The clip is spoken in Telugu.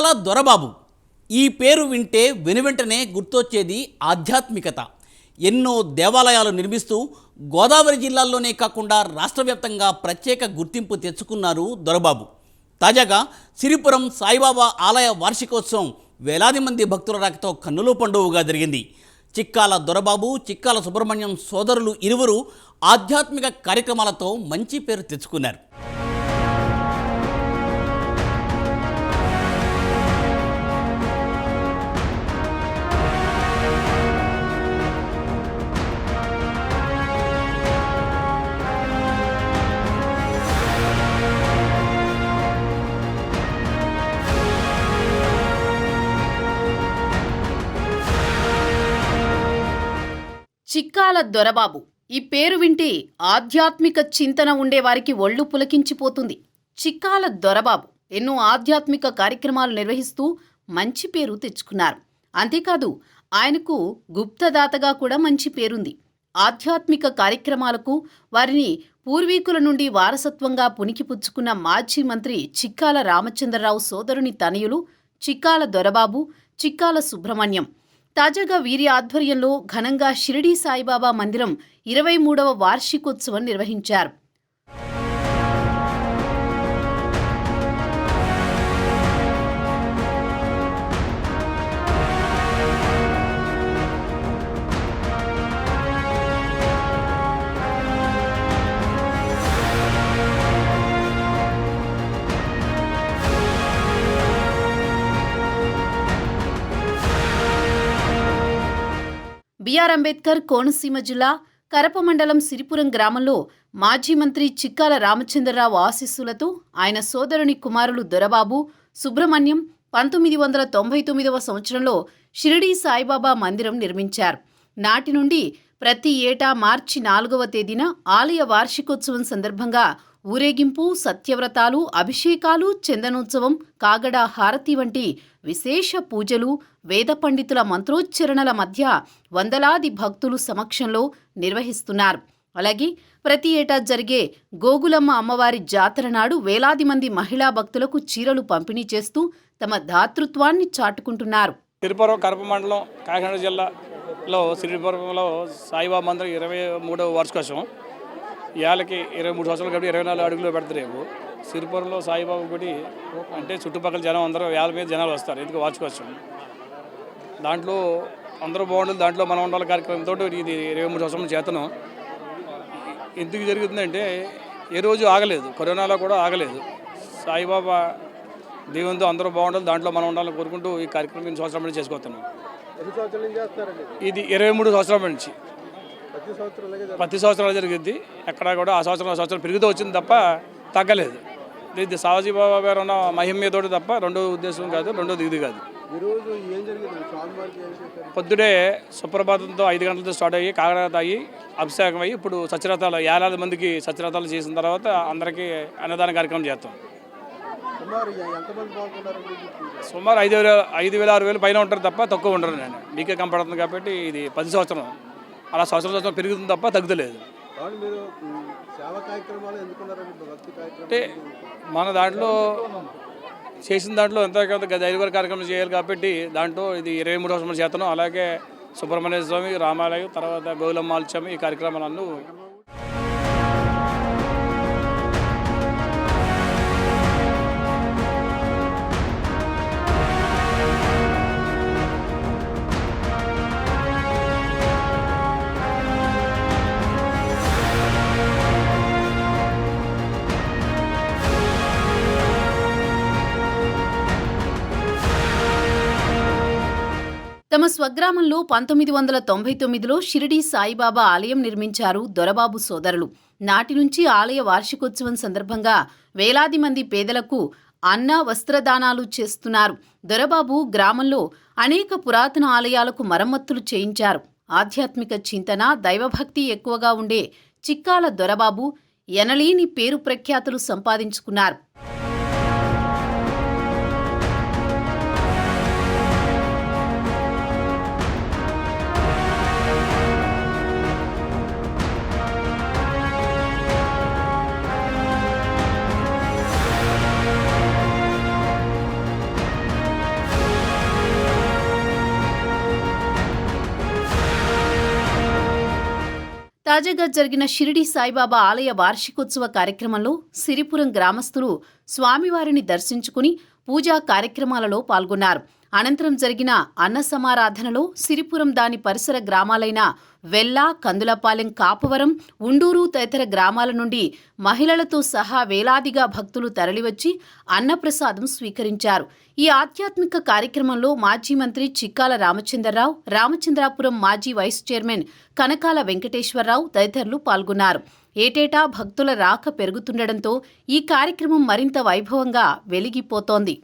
చిక్కాల దొరబాబు. ఈ పేరు వింటే వెనువెంటనే గుర్తొచ్చేది ఆధ్యాత్మికత. ఎన్నో దేవాలయాలు నిర్మిస్తూ గోదావరి జిల్లాల్లోనే కాకుండా రాష్ట్ర వ్యాప్తంగా ప్రత్యేక గుర్తింపు తెచ్చుకున్నారు దొరబాబు. తాజాగా సిరిపురం సాయిబాబా ఆలయ వార్షికోత్సవం వేలాది మంది భక్తుల రాకతో కన్నుల పండువుగా జరిగింది. చిక్కాల దొరబాబు చిక్కాల సుబ్రహ్మణ్యం సోదరులు ఇరువురు ఆధ్యాత్మిక కార్యక్రమాలతో మంచి పేరు తెచ్చుకున్నారు. చిక్కాల దొరబాబు. ఈ పేరు వింటే ఆధ్యాత్మిక చింతన ఉండేవారికి ఒళ్ళు పులకించిపోతుంది. చిక్కాల దొరబాబు ఎన్నో ఆధ్యాత్మిక కార్యక్రమాలు నిర్వహిస్తూ మంచి పేరు తెచ్చుకున్నారు. అంతేకాదు ఆయనకు గుప్తదాతగా కూడా మంచి పేరుంది. ఆధ్యాత్మిక కార్యక్రమాలకు వారిని పూర్వీకుల నుండి వారసత్వంగా పుణికిపుచ్చుకున్న మాజీ మంత్రి చిక్కాల రామచంద్రరావు సోదరుని తనయులు చిక్కాల దొరబాబు చిక్కాల సుబ్రహ్మణ్యం తాజాగా వీరి ఆధ్వర్యంలో ఘనంగా షిరిడీ సాయిబాబా మందిరం ఇరవై మూడవ వార్షికోత్సవం నిర్వహించారు. బిఆర్ అంబేద్కర్ కోనసీమ జిల్లా కరప మండలం సిరిపురం గ్రామంలో మాజీ మంత్రి చిక్కాల రామచంద్రరావు ఆశీస్సులతో ఆయన సోదరుని కుమారులు దొరబాబు సుబ్రహ్మణ్యం పంతొమ్మిది వందల తొంభై తొమ్మిదవ సంవత్సరంలో షిరిడీ సాయిబాబా మందిరం నిర్మించారు. నాటి నుండి ప్రతి ఏటా మార్చి నాలుగవ తేదీన ఆలయ వార్షికోత్సవం సందర్భంగా ఊరేగింపు సత్యవ్రతాలు అభిషేకాలు చందనోత్సవం కాగడ హారతి వంటి విశేష పూజలు వేద పండితుల మంత్రోచ్చరణల మధ్య వందలాది భక్తులు సమక్షంలో నిర్వహిస్తున్నారు. అలాగే ప్రతి ఏటా జరిగే గోగులమ్మ అమ్మవారి జాతర నాడు వేలాది మంది మహిళా భక్తులకు చీరలు పంపిణీ చేస్తూ తమ దాతృత్వాన్ని చాటుకుంటున్నారు. తిరుపురం కరప మండలం కాకినాడ జిల్లాలో శ్రీపురంలో సాయిబాబా మందిరం ఇరవై మూడవ వార్షికోత్సవం. ఇవాళకి ఇరవై మూడు సంవత్సరాలు కాబట్టి ఇరవై నాలుగు అడుగులు పెడతారు రేపు సిరిపురంలో సాయిబాబా గుడి అంటే చుట్టుపక్కల జనం అందరూ వేల మీద జనాలు వస్తారు. ఎందుకు? వార్షికోత్సవం దాంట్లో అందరూ బాగుండాలి. దాంట్లో మనం ఉండాలి కార్యక్రమంతో ఇది ఇరవై మూడు సంవత్సరం చేతనం ఎందుకు జరుగుతుందంటే ఏ రోజు ఆగలేదు. కరోనాలో కూడా ఆగలేదు. సాయిబాబా దేవునితో అందరూ బాగుండాలి. దాంట్లో మనం ఉండాలని కోరుకుంటూ ఈ కార్యక్రమం ఇన్ని సంవత్సరాల నుంచి చేసుకొస్తున్నాం చేస్తారండి ఇది ఇరవై మూడు సంవత్సరాల నుంచి. ప్రతి సంవత్సరం అలాగే జరుగుతుంది. ప్రతి సంవత్సరం జరిగింది. ఎక్కడ కూడా ఆ సంవత్సరం ఆ సంవత్సరం పెరుగుతూ వచ్చింది తప్ప తగ్గలేదు. ఇది సావజీ బాబా గారు ఉన్న మహిమ మీదోటి తప్ప రెండో ఉద్దేశం కాదు రెండోది ఇది కాదు. పొద్దుడే సుప్రభాతంతో ఐదు గంటలతో స్టార్ట్ అయ్యి కాకడాత అయ్యి అభిషేకం అయ్యి ఇప్పుడు సత్యరథాలు ఏలాది మందికి సత్యరథాలు చేసిన తర్వాత అందరికీ అన్నదాన కార్యక్రమం చేస్తాం. సుమారు ఐదు వేల ఐదు వేల ఆరు వేలు పైన ఉంటారు తప్ప తక్కువ ఉండరు నేను. మీకే కంపడుతుంది కాబట్టి ఇది పది సంవత్సరం. అలా సంవత్సరం సంవత్సరం పెరుగుతుంది తప్ప తగ్గుతలేదు. అంటే మన దాంట్లో చేసిన దాంట్లో ఎంత దైవ కార్యక్రమం చేయాలి కాబట్టి దాంట్లో ఇది ఇరవై మూడు సంవత్సరాల చేతనం. అలాగే సుబ్రహ్మణ్య స్వామి రామాలయం తర్వాత గౌలమ్మాల్చం ఈ కార్యక్రమాలను తమ స్వగ్రామంలో పంతొమ్మిది వందల తొంభై తొమ్మిదిలో షిరిడీ సాయిబాబా ఆలయం నిర్మించారు దొరబాబు సోదరులు. నాటి నుంచి ఆలయ వార్షికోత్సవం సందర్భంగా వేలాది మంది పేదలకు అన్న వస్త్రదానాలు చేస్తున్నారు. దొరబాబు గ్రామంలో అనేక పురాతన ఆలయాలకు మరమ్మతులు చేయించారు. ఆధ్యాత్మిక చింతన దైవభక్తి ఎక్కువగా ఉండే చిక్కాల దొరబాబు ఎనలేని పేరు ప్రఖ్యాతులు సంపాదించుకున్నారు. తాజాగా జరిగిన షిరిడి సాయిబాబా ఆలయ వార్షికోత్సవ కార్యక్రమంలో సిరిపురం గ్రామస్తులు స్వామివారిని దర్శించుకుని పూజా కార్యక్రమాలలో పాల్గొన్నారు. అనంతరం జరిగిన అన్న సమారాధనలో సిరిపురం దాని పరిసర గ్రామాలైన వెల్లా కందులపాలెం కాపవరం ఉండూరు తదితర గ్రామాల నుండి మహిళలతో సహా వేలాదిగా భక్తులు తరలివచ్చి అన్నప్రసాదం స్వీకరించారు. ఈ ఆధ్యాత్మిక కార్యక్రమంలో మాజీ మంత్రి చిక్కాల రామచంద్రరావు రామచంద్రాపురం మాజీ వైస్ చైర్మన్ కనకాల వెంకటేశ్వరరావు తదితరులు పాల్గొన్నారు. ఏటేటా భక్తుల రాక పెరుగుతుండటంతో ఈ కార్యక్రమం మరింత వైభవంగా వెలిగిపోతోంది.